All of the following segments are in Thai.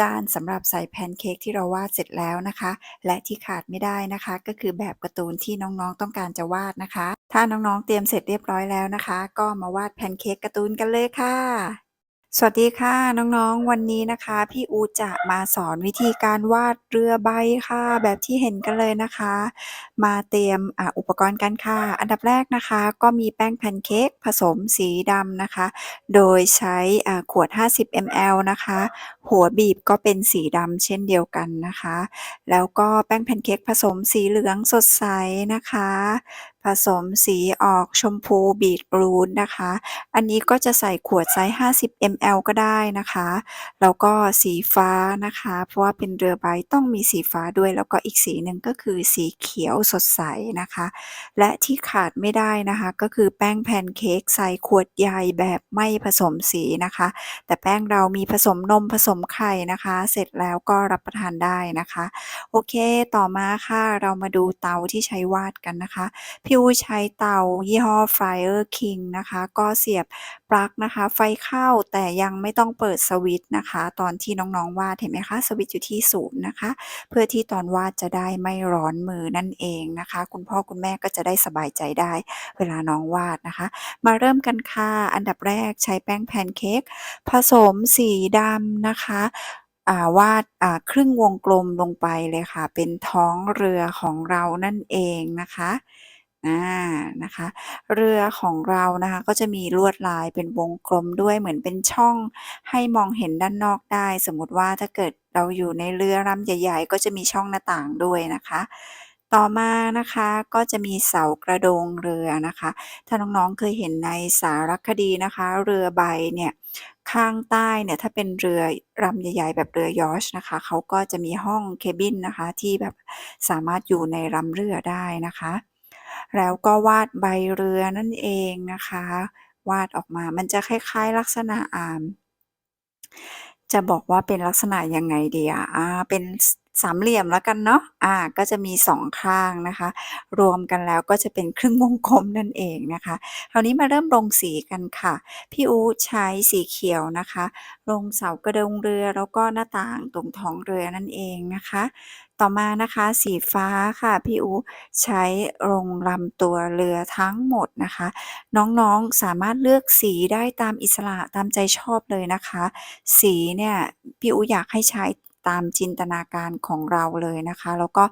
จานสำหรับใส่แพนเค้กที่เราวาดเสร็จแล้วนะคะ และที่ขาดไม่ได้นะคะ ก็คือแบบการ์ตูนที่น้องๆต้องการจะวาดนะคะ ถ้าน้องๆเตรียมเสร็จเรียบร้อยแล้วนะคะ ก็มาวาดแพนเค้กการ์ตูนกันเลยค่ะ สวัสดีค่ะน้องๆ วันนี้นะคะ พี่อูจะมาสอนวิธีการวาดเรือใบค่ะ แบบที่เห็นกันเลยนะคะ มาเตรียมออุปกรณ์กันค่ะ อันดับแรกนะคะ ก็มีแป้งแพนเค้กผสมสีดำนะคะ โดยใช้ขวด 50 ml นะคะ หัวบีบก็เป็นสีดำเช่นเดียวกันนะคะ แล้วก็แป้งแพนเค้กผสมสีเหลืองสดใสนะคะ ผสมสีออกชมพูบีทรูทนะคะ อันนี้ก็จะใส่ขวดไซส์ 50 ml ก็ได้นะคะ แล้วก็สีฟ้านะคะ เพราะว่าเป็นเรือใบต้องมีสีฟ้าด้วย แล้วก็อีกสีหนึ่งก็คือสีเขียวสดใสนะคะ และที่ขาดไม่ได้นะคะ ก็คือแป้งแพนเค้กใส่ขวดใหญ่แบบไม่ผสมสีนะคะ แต่แป้งเรามีผสมนมผสมไข่นะคะ เสร็จแล้วก็รับประทานได้นะคะ โอเค ต่อมาค่ะ เรามาดูเตาที่ใช้วาดกันนะคะูใช้เตายี่ห้อ Fire King นะคะ ก็เสียบปลั๊กนะคะ ไฟเข้าแต่ยังไม่ต้องเปิดสวิตช์นะคะ ตอนที่น้องๆวาดเห็นไหมคะ สวิตช์อยู่ที่ศูนย์นะคะ เพื่อที่ตอนวาดจะได้ไม่ร้อนมือนั่นเองนะคะ คุณพ่อคุณแม่ก็จะได้สบายใจได้ เวลาน้องวาดนะคะ มาเริ่มกันค่ะ อันดับแรกใช้แป้งแพนเค้กผสมสีดำนะคะาวาดาครึ่งวงกลมลงไปเลยค่ะ เป็นท้องเรือของเรานั่นเองนะคะ อานะคะ เรือของเรานะคะก็จะมีลวดลายเป็นวงกลมด้วยเหมือนเป็นช่องให้มองเห็นด้านนอกได้ สมมติว่าถ้าเกิดเราอยู่ในเรือลำใหญ่ ๆ ก็จะมีช่องหน้าต่างด้วยนะคะ ต่อมานะคะก็จะมีเสากระโดงเรือนะคะ ถ้าน้องๆเคยเห็นในสารคดีนะคะ เรือใบเนี่ยข้างใต้เนี่ยถ้าเป็นเรือลำใหญ่ ๆ แบบเรือยอชนะคะเขาก็จะมีห้อง cabin นะคะที่แบบสามารถอยู่ในลำเรือได้นะคะ แล้วก็วาดใบเรือนั่นเองนะคะ วาดออกมามันจะคล้ายๆ ลักษณะอ่าจะบอกว่าเป็นลักษณะยังไงดีอะอาเป็น สามเหลี่ยมแล้วกันเนาะอ่าก็จะมี2ข้างนะคะ รวมกันแล้วก็จะเป็นครึ่งวงกลมนั่นเองนะคะ คราวนี้มาเริ่มลงสีกันค่ะ พี่อูใช้สีเขียวนะคะ ลงเสากระโดงเรือแล้วก็หน้าต่างตรงท้องเรือนั่นเองนะคะ ต่อมานะคะสีฟ้าค่ะ พี่อูใช้ลงลำตัวเรือทั้งหมดนะคะ น้องๆสามารถเลือกสีได้ตามอิสระตามใจชอบเลยนะคะ สีเนี่ยพี่อูอยากให้ใช้ ตามจินตนาการของเราเลยนะคะ แล้วก็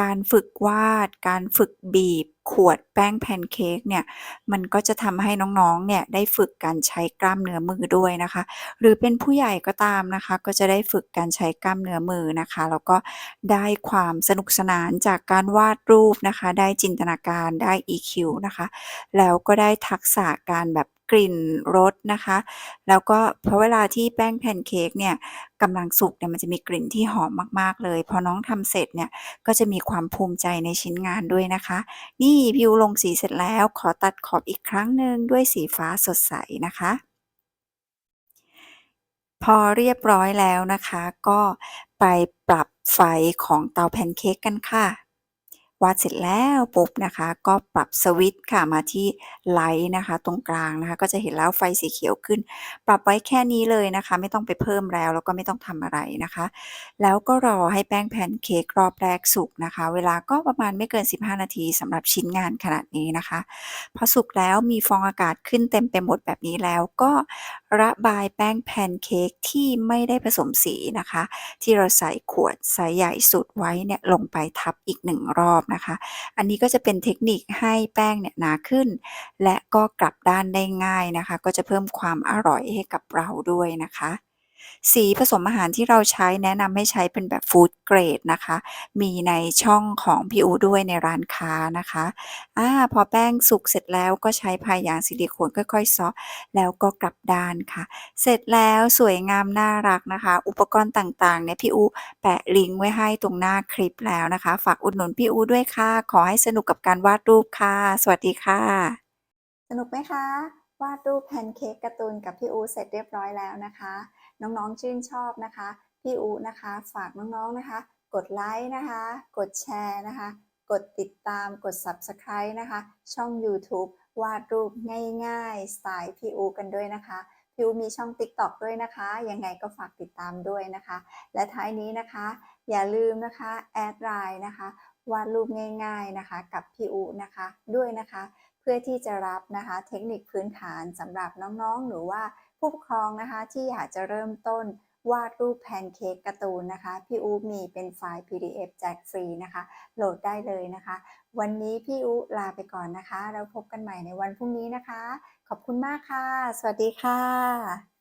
การฝึกวาด การฝึกบีบ ขวดแป้งแพนเค้กเนี่ย มันก็จะทำให้น้องๆ เนี่ยได้ฝึกการใช้กล้ามเนื้อมือด้วยนะคะ หรือเป็นผู้ใหญ่ก็ตามนะคะ ก็จะได้ฝึกการใช้กล้ามเนื้อมือนะคะ แล้วก็ได้ความสนุกสนานจากการวาดรูปนะคะ ได้จินตนาการ ได้ EQ นะคะ แล้วก็ได้ทักษะการแบบ กลิ่นรสนะคะ แล้วก็เพราะเวลาที่แป้งแพนเค้กเนี่ยกำลังสุกเนี่ยมันจะมีกลิ่นที่หอมมากๆเลย พอน้องทำเสร็จเนี่ยก็จะมีความภูมิใจในชิ้นงานด้วยนะคะ นี่พี่อู๊ดลงสีเสร็จแล้ว ขอตัดขอบอีกครั้งหนึ่งด้วยสีฟ้าสดใสนะคะพอเรียบร้อยแล้วนะคะ ก็ไปปรับไฟของเตาแพนเค้กกันค่ะ วาดเสร็จแล้วปุ๊บนะคะ ก็ปรับสวิตช์ค่ะมาที่ไลต์นะคะ ตรงกลางนะคะ ก็จะเห็นแล้วไฟสีเขียวขึ้น ปรับไว้แค่นี้เลยนะคะ ไม่ต้องไปเพิ่มแล้ว แล้วก็ไม่ต้องทำอะไรนะคะ แล้วก็รอให้แป้งแพนเค้กรอบแรกสุกนะคะ เวลาก็ประมาณไม่เกิน 15 นาทีสำหรับชิ้นงานขนาดนี้นะคะพอสุกแล้วมีฟองอากาศขึ้นเต็มไปหมดแบบนี้แล้วก็ระบายแป้งแพนเค้กที่ไม่ได้ผสมสีนะคะ ที่เราใส่ขวดไซซ์ใหญ่สุดไว้เนี่ยลงไปทับอีก1รอบนะคะ อันนี้ก็จะเป็นเทคนิคให้แป้งเนี่ยหนาขึ้น และก็กลับด้านได้ง่ายนะคะ ก็จะเพิ่มความอร่อยให้กับเราด้วยนะคะ สีผสมอาหารที่เราใช้แนะนำให้ใช้เป็นแบบฟู้ดเกรดนะคะ มีในช่องของพี่อูด้วยในร้านค้านะคะอาพอแป้งสุกเสร็จแล้วก็ใช้พายางซิลิโคนค่อยๆซาะแล้วก็กลับด้านค่ะ เสร็จแล้วสวยงามน่ารักนะคะ อุปกรณ์ต่างๆเนี่ยพี่อูแปะลิงก์ไว้ให้ตรงหน้าคลิปแล้วนะคะ ฝากอุดหนุนพี่อูด้วยค่ะ ขอให้สนุกกับการวาดรูปค่ะ สวัสดีค่ะ สนุกไหมคะวาดรูปแพนเค้กการ์ตูนกับพี่อูเสร็จเรียบร้อยแล้วนะคะ น้องๆชื่นชอบนะคะ พี่อูนะคะ ฝากน้องๆนะคะ กดไลค์นะคะ กดแชร์นะคะ กดติดตามกด Subscribe นะคะ ช่อง YouTube วาดรูปง่ายๆ สไตล์พี่อูกันด้วยนะคะพี่อูมีช่อง TikTok ด้วยนะคะ ยังไงก็ฝากติดตามด้วยนะคะ และท้ายนี้นะคะ อย่าลืมนะคะ แอดไลน์นะคะ วาดรูปง่าย ๆนะคะ กับพี่อูนะคะด้วยนะคะ พื่อที่จะรับนะคะเทคนิคพื้นฐานสำหรับน้องๆ หรือว่าผู้ปกครองนะคะที่อยากจะเริ่มต้นวาดรูปแพนเค้กการ์ตูนนะคะ พี่อูมีเป็นไฟล์ PDF แจกฟรีนะคะ โหลดได้เลยนะคะ วันนี้พี่อูลาไปก่อนนะคะ แล้วพบกันใหม่ในวันพรุ่งนี้นะคะ ขอบคุณมากค่ะ สวัสดีค่ะ